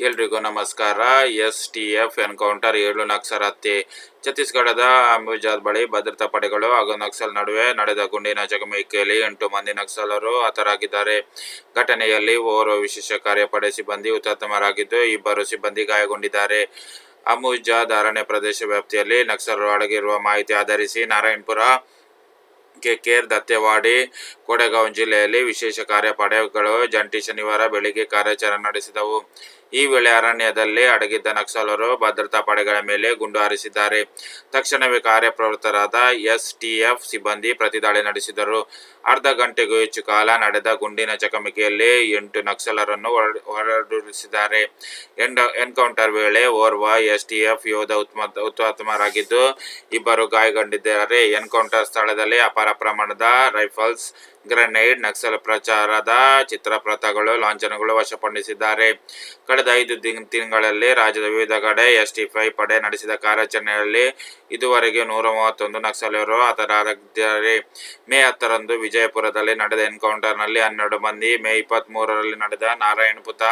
ಎಲ್ರಿಗೂ ನಮಸ್ಕಾರ. S T F encounter ಏಳು ನಕ್ಸಲ್ ಹತ್ಯೆ ಛತ್ತೀಸ್ಗಢದ ಅಂಬುಜಾದ್ ಬಳಿ ಭದ್ರತಾ ಪಡೆಗಳು ಹಾಗೂ ನಕ್ಸಲ್ ನಡುವೆ ನಡೆದ ಗುಂಡಿನ ಚಕಮಕಿಯಲ್ಲಿ ಎಂಟು ಮಂದಿ ನಕ್ಸಲರು ಹತರಾಗಿದ್ದಾರೆ. ಘಟನೆಯಲ್ಲಿ ಓರ್ವ ವಿಶೇಷ ಕಾರ್ಯಪಡೆ ಸಿಬ್ಬಂದಿ ಹುತಾತ್ಮರಾಗಿದ್ದು ಇಬ್ಬರು ಸಿಬ್ಬಂದಿ ಗಾಯಗೊಂಡಿದ್ದಾರೆ. ಅಂಬುಜಾದ್ ಅರಣ್ಯ ಪ್ರದೇಶ ವ್ಯಾಪ್ತಿಯಲ್ಲಿ ನಕ್ಸಲರು ಅಡಗಿರುವ ಮಾಹಿತಿ ಆಧರಿಸಿ ನಾರಾಯಣಪುರ, ಕೆಕೇರ್, ದತ್ತೆವಾಡಿ, ಕೊಡೆಗಾಂವ್ ಜಿಲ್ಲೆಯಲ್ಲಿ ವಿಶೇಷ ಕಾರ್ಯಪಡೆಗಳು ಜಂಟಿ ಶನಿವಾರ ಬೆಳಿಗ್ಗೆ ಕಾರ್ಯಾಚರಣೆ ನಡೆಸಿದವು. ಈ ವೇಳೆ ಅರಣ್ಯದಲ್ಲಿ ಅಡಗಿದ್ದ ನಕ್ಸಲರು ಭದ್ರತಾ ಪಡೆಗಳ ಮೇಲೆ ಗುಂಡು ಹಾರಿಸಿದ್ದಾರೆ. ತಕ್ಷಣವೇ ಕಾರ್ಯಪ್ರವೃತ್ತರಾದ ಎಸ್ಟಿಎಫ್ ಸಿಬ್ಬಂದಿ ಪ್ರತಿದಾಳಿ ನಡೆಸಿದರು. ಅರ್ಧ ಗಂಟೆಗೂ ಹೆಚ್ಚು ಕಾಲ ನಡೆದ ಗುಂಡಿನ ಚಕಮಕಿಯಲ್ಲಿ ಎಂಟು ನಕ್ಸಲರನ್ನು ಹೊರಡಿಸಿದ್ದಾರೆ. ಎನ್ಕೌಂಟರ್ ವೇಳೆ ಓರ್ವ ಎಸ್ಟಿಎಫ್ ಯೋಧ ಹುತಾತ್ಮರಾಗಿದ್ದು, ಇಬ್ಬರು ಗಾಯಗೊಂಡಿದ್ದಾರೆ. ಎನ್ಕೌಂಟರ್ ಸ್ಥಳದಲ್ಲಿ ಅಪಾರ ಪ್ರಮಾಣದ ರೈಫಲ್ಸ್ ಗ್ರೆನೇಡ್, ನಕ್ಸಲ್ ಪ್ರಚಾರದ ಚಿತ್ರಪ್ರತಗಳು ಲಾಂಛನಗಳು ವಶಪಡಿಸಿದ್ದಾರೆ. ಕಳೆದ ಐದು ತಿಂಗಳಲ್ಲಿ ರಾಜ್ಯದ ವಿವಿಧ ಕಡೆ ಎಸ್ಟಿಫೈ ಪಡೆ ನಡೆಸಿದ ಕಾರ್ಯಾಚರಣೆಯಲ್ಲಿ ಇದುವರೆಗೆ ನೂರ ಮೂವತ್ತೊಂದು ನಕ್ಸಲರು ಹತರಾಗಿದ್ದಾರೆ. ಮೇ ಹತ್ತರಂದು ವಿಜಯಪುರದಲ್ಲಿ ನಡೆದ ಎನ್ಕೌಂಟರ್ನಲ್ಲಿ ಹನ್ನೆರಡು ಮಂದಿ, ಮೇ ಇಪ್ಪತ್ತ್ ಮೂರರಲ್ಲಿ ನಡೆದ ನಾರಾಯಣಪುರ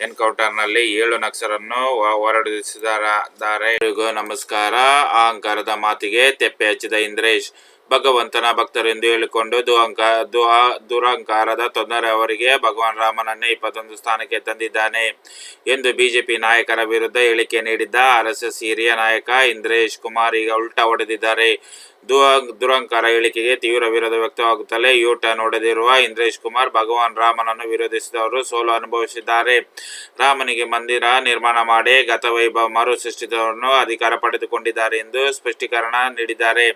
ಎನ್ಕೌಂಟರ್ನಲ್ಲಿ ಏಳು ನಕ್ಸಲನ್ನು ಹೊರಡಿಸಿದ್ದಾರೆ ನಮಸ್ಕಾರ. ಅಹಂಕಾರದ ಮಾತಿಗೆ ತೆಪ್ಪೆ ಹಚ್ಚಿದ ಇಂದ್ರೇಶ್. ಭಗವಂತನ ಭಕ್ತರೆಂದು ಹೇಳಿಕೊಂಡು ದುಹಂಕ ದುಹ ದುರಹಂಕಾರದ ತೊಂದರೆ ಅವರಿಗೆ ಭಗವಾನ್ ರಾಮನನ್ನೇ ಇಪ್ಪತ್ತೊಂದು ಸ್ಥಾನಕ್ಕೆ ತಂದಿದ್ದಾನೆ ಎಂದು ಬಿಜೆಪಿ ನಾಯಕರ ವಿರುದ್ಧ ಹೇಳಿಕೆ ನೀಡಿದ್ದ ಆರ್ಎಸ್ಎಸ್ ಹಿರಿಯ ನಾಯಕ ಇಂದ್ರೇಶ್ ಕುಮಾರ್ ಈಗ ಉಲ್ಟಾ ಹೊಡೆದಿದ್ದಾರೆ. ದುಹ ದುರಂಕಾರ ಹೇಳಿಕೆಗೆ ತೀವ್ರ ವಿರೋಧ ವ್ಯಕ್ತವಾಗುತ್ತಲೇ ಯು ಟರ್ನ್ ಹೊಡೆದಿರುವ ಇಂದ್ರೇಶ್ ಕುಮಾರ್ ಭಗವಾನ್ ರಾಮನನ್ನು ವಿರೋಧಿಸಿದವರು ಸೋಲು ಅನುಭವಿಸಿದ್ದಾರೆ. ರಾಮನಿಗೆ ಮಂದಿರ ನಿರ್ಮಾಣ ಮಾಡಿ ಗತವೈಭವ ಮರು ಸೃಷ್ಟಿದವರನ್ನು ಅಧಿಕಾರ ಪಡೆದುಕೊಂಡಿದ್ದಾರೆ ಎಂದು ಸ್ಪಷ್ಟೀಕರಣ ನೀಡಿದ್ದಾರೆ.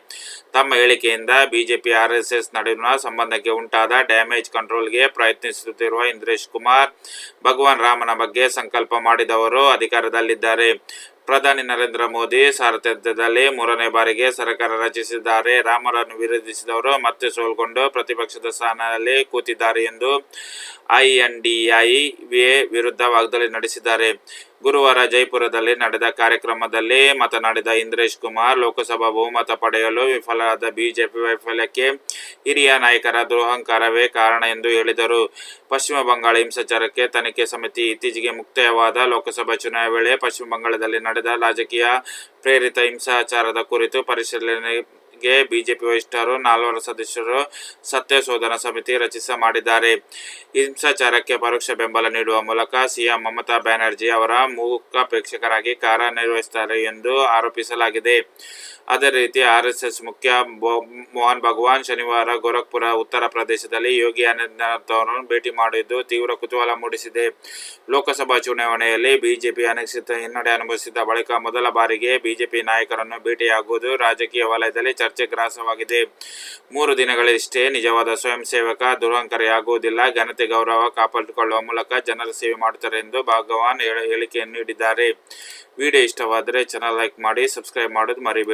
ತಮ್ಮ ಹೇಳಿಕೆಯಿಂದ ಬಿಜೆಪಿ ಆರ್ಎಸ್ಎಸ್ ನಡುವಿನ ಸಂಬಂಧಕ್ಕೆ ಉಂಟಾದ ಡ್ಯಾಮೇಜ್ ಕಂಟ್ರೋಲ್ಗೆ ಪ್ರಯತ್ನಿಸುತ್ತಿರುವ ಇಂದ್ರೇಶ್ ಕುಮಾರ್ ಭಗವಾನ್ ರಾಮನ ಬಗ್ಗೆ ಸಂಕಲ್ಪ ಮಾಡಿದವರು ಅಧಿಕಾರದಲ್ಲಿದ್ದಾರೆ. ಪ್ರಧಾನಿ ನರೇಂದ್ರ ಮೋದಿ ಸಾರಥ್ಯದಲ್ಲಿ ಮೂರನೇ ಬಾರಿಗೆ ಸರ್ಕಾರ ರಚಿಸಿದ್ದಾರೆ. ರಾಮರನ್ನು ವಿರೋಧಿಸಿದವರು ಮತ್ತೆ ಸೋಲ್ಕೊಂಡು ಪ್ರತಿಪಕ್ಷದ ಸ್ಥಾನದಲ್ಲಿ ಕೂತಿದ್ದಾರೆ ಎಂದು ಐಎನ್ಡಿಐ ವಿರುದ್ಧ ವಾಗ್ದಾಳಿ ನಡೆಸಿದ್ದಾರೆ. ಗುರುವಾರ ಜೈಪುರದಲ್ಲಿ ನಡೆದ ಕಾರ್ಯಕ್ರಮದಲ್ಲಿ ಮಾತನಾಡಿದ ಇಂದ್ರೇಶ್ ಕುಮಾರ್, ಲೋಕಸಭಾ ಬಹುಮತ ಪಡೆಯಲು ವಿಫಲವಾದ ಬಿಜೆಪಿ ವೈಫಲ್ಯಕ್ಕೆ ಹಿರಿಯ ನಾಯಕರ ದುರಹಂಕಾರವೇ ಕಾರಣ ಎಂದು ಹೇಳಿದರು. ಪಶ್ಚಿಮ ಬಂಗಾಳ ಹಿಂಸಾಚಾರಕ್ಕೆ ತನಿಖೆ ಸಮಿತಿ ಇತ್ತೀಚೆಗೆ ಮುಕ್ತಾಯವಾದ ಲೋಕಸಭಾ ಚುನಾವಣೆ ವೇಳೆ ಪಶ್ಚಿಮ ಬಂಗಾಳದಲ್ಲಿ ನಡೆದ ರಾಜಕೀಯ ಪ್ರೇರಿತ ಹಿಂಸಾಚಾರದ ಕುರಿತು ಪರಿಶೀಲನೆಗೆ ಬಿಜೆಪಿ ವರಿಷ್ಠರು, ನಾಲ್ವರು ಸದಸ್ಯರು ಸತ್ಯ ಶೋಧನಾ ಸಮಿತಿ ರಚಿಸ ಮಾಡಿದ್ದಾರೆ. ಹಿಂಸಾಚಾರಕ್ಕೆ ಪರೋಕ್ಷ ಬೆಂಬಲ ನೀಡುವ ಮೂಲಕ ಸಿಎಂ ಮಮತಾ ಬ್ಯಾನರ್ಜಿ ಅವರ ಮೂಕ ಪ್ರೇಕ್ಷಕರಾಗಿ ಕಾರ್ಯನಿರ್ವಹಿಸುತ್ತಾರೆ ಎಂದು ಆರೋಪಿಸಲಾಗಿದೆ. ಅದೇ ರೀತಿ ಆರ್ ಎಸ್ ಎಸ್ ಮುಖ್ಯ ಮೋಹನ್ ಭಗವಾನ್ ಶನಿವಾರ ಗೋರಖ್ಪುರ ಉತ್ತರ ಪ್ರದೇಶದಲ್ಲಿ ಯೋಗಿ ಆದಿತ್ಯನಾಥ್ ಅವರನ್ನು ಭೇಟಿ ಮಾಡಿದ್ದು ತೀವ್ರ ಕುತೂಹಲ ಮೂಡಿಸಿದೆ. ಲೋಕಸಭಾ ಚುನಾವಣೆಯಲ್ಲಿ ಬಿಜೆಪಿ ಅನಿಶ್ಚಿತ ಹಿನ್ನಡೆ ಅನುಭವಿಸಿದ ಬಳಿಕ ಮೊದಲ ಬಾರಿಗೆ ಬಿಜೆಪಿ ನಾಯಕರನ್ನು ಭೇಟಿಯಾಗುವುದು ರಾಜಕೀಯ ವಲಯದಲ್ಲಿ ಚರ್ಚೆ ಗ್ರಾಸವಾಗಿದೆ. ಮೂರು ದಿನಗಳಿಷ್ಟೇ ನಿಜವಾದ ಸ್ವಯಂ ಸೇವಕ ದುರಹಂಕಾರಿಯಾಗುವುದಿಲ್ಲ. ಘನತೆ ಗೌರವ ಕಾಪಾಡಿಕೊಳ್ಳುವ ಮೂಲಕ ಜನರ ಸೇವೆ ಮಾಡುತ್ತಾರೆ ಎಂದು ಭಗವಾನ್ ಹೇಳ- ಹೇಳಿಕೆಯನ್ನು ನೀಡಿದ್ದಾರೆ. ವಿಡಿಯೋ ಇಷ್ಟವಾದರೆ ಚಾನಲ್ ಲೈಕ್ ಮಾಡಿ ಸಬ್ಸ್ಕ್ರೈಬ್ ಮಾಡೋದು ಮರಿಬೇಡಿ.